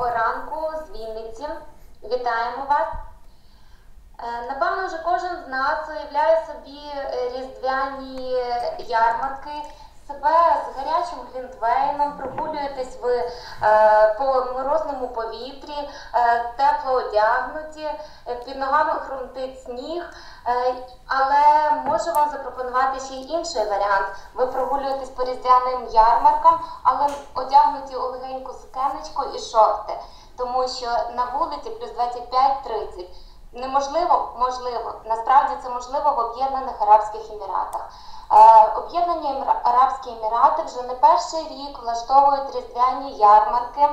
зимового ранку з Вінниці. Вітаємо вас. Е, Напевно, вже кожен з нас уявляє собі е, різдвяні ярмарки, себе з гарячим глінтвейном, прогулюєтесь ви е, по морозному повітрі, е, тепло одягнуті, е, під ногами хрумтить сніг. Е, але можу вам запропонувати ще й інший варіант. Ви прогулюєтесь по різдвяним ярмаркам, але одягнуті у легеньку сукенечку і шорти, тому що на вулиці плюс 25-30. Неможливо, можливо, насправді це можливо в Об'єднаних Арабських Еміратах. Е, Об'єднані Арабські Емірати вже не перший рік влаштовують різдвяні ярмарки.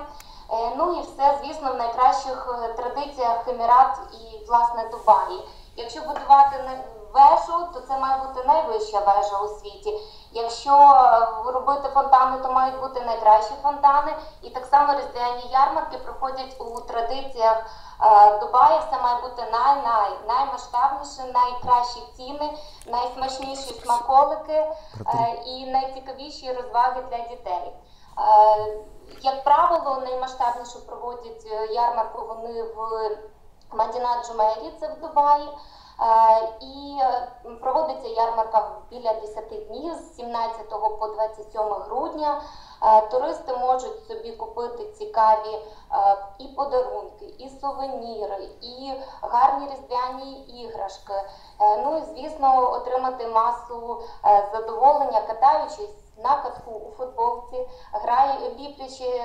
Е, Ну і все, звісно, в найкращих е, традиціях Емірат і власне Дубаї. Якщо будувати вежу, то це має бути найвища вежа у світі. Якщо е, робити фонтани, то мають бути найкращі фонтани. І так само різдвяні ярмарки проходять у традиціях е, Дубаї. Все має бути най-най наймасштабніше, найкращі ціни, найсмачніші смаколики е, і найцікавіші розваги для дітей. Як правило, наймасштабніше проводять ярмарку вони в Мадіна Джумейрі, це в Дубаї. Е, І е, проводиться ярмарка біля 10 днів з 17 по 27 грудня. Е, Туристи можуть собі купити цікаві і подарунки, і сувеніри, і гарні різдвяні іграшки. Ну і звісно, отримати масу задоволення, катаючись на катку у футболці, грає ліплячи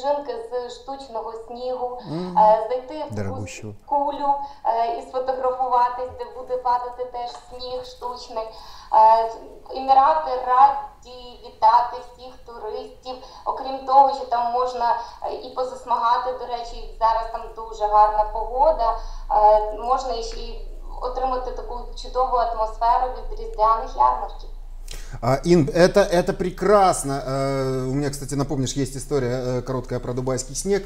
сніжинки з штучного снігу, е, зайти в якусь кулю е, і сфотографуватись, де буде падати теж сніг штучний. Е, Емірати раді вітати всіх туристів. Окрім того, що там можна і позасмагати, до речі, зараз там дуже гарна погода. Можна ще й отримати таку чудову атмосферу від різдвяних ярмарків. А, Ин, это, это прекрасно. Э, У меня, кстати, напомнишь, есть история э, короткая про дубайский снег.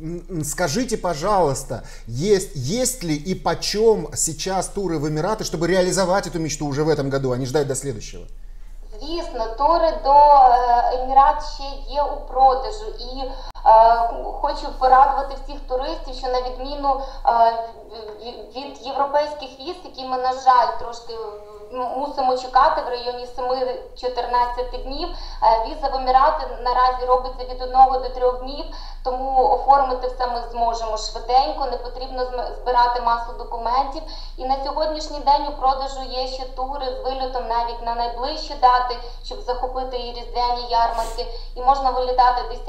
М, м, Скажите, пожалуйста, есть, есть ли и почем сейчас туры в Эмираты, чтобы реализовать эту мечту уже в этом году, а не ждать до следующего? Звісно, тури до е, Емірат ще є у продажу, і е, хочу порадувати всіх туристів, що на відміну е, в- від європейських віз, які ми, на жаль, трошки м- мусимо чекати в районі 7-14 днів. е, Віза вимирати наразі робиться від 1 до 3 днів, тому оформити все ми зможемо швиденько, не потрібно збирати масу документів. І на сьогоднішній день у продажу є ще тури з вильотом навіть на найближчі дати, щоб захопити і різдвяні ярмарки. І можна вилітати 10,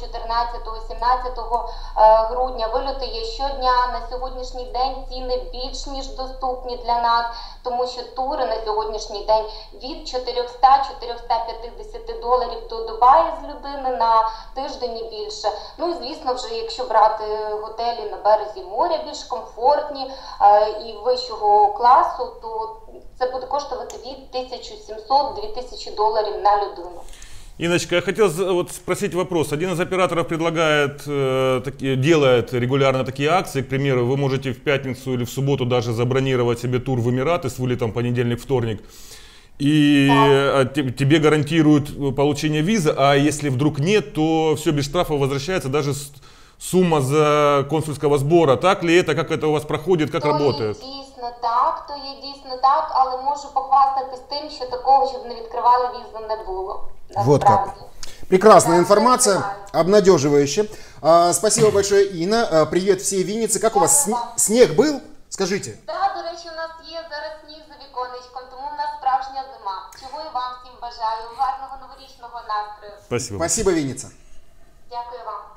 14, 17 е, грудня. Вильоти є щодня. На сьогоднішній день ціни більш ніж доступні для нас, тому що тури на сьогоднішній день від 400-450 доларів до Дубаї з людини на тиждень і більше. Ну і звісно, вже якщо брати готелі на березі моря більш комфортні е, і вищого класу, то це буде коштувати від 1700-2000 доларів на людину. Иночка, я хотел за- вот спросить вопрос. Один из операторов предлагает, э, такие, делает регулярно такие акции. К примеру, вы можете в пятницу или в субботу даже забронировать себе тур в Эмираты с вылетом понедельник-вторник. И э, те- тебе гарантируют э, получение визы, а если вдруг нет, то все без штрафа возвращается, даже с- сумма за консульского сбора. Так ли это, как это у вас проходит, как то работает? є дійсно так, то є дійсно так, але можу похвастатись тим, що такого, щоб не відкривали візу, не було. Вот как. насправді. Прекрасная Да, информация, понимаю. обнадеживающе. А, Спасибо большое, Инна. А, Привет всей Виннице. Как у вас сн- снег был? Скажите. Так, до речі, у нас є зараз зима. Вам всім бажаю. Гарного новорічного настрою. Спасибо. Спасибо, Вінниця. Дякую вам.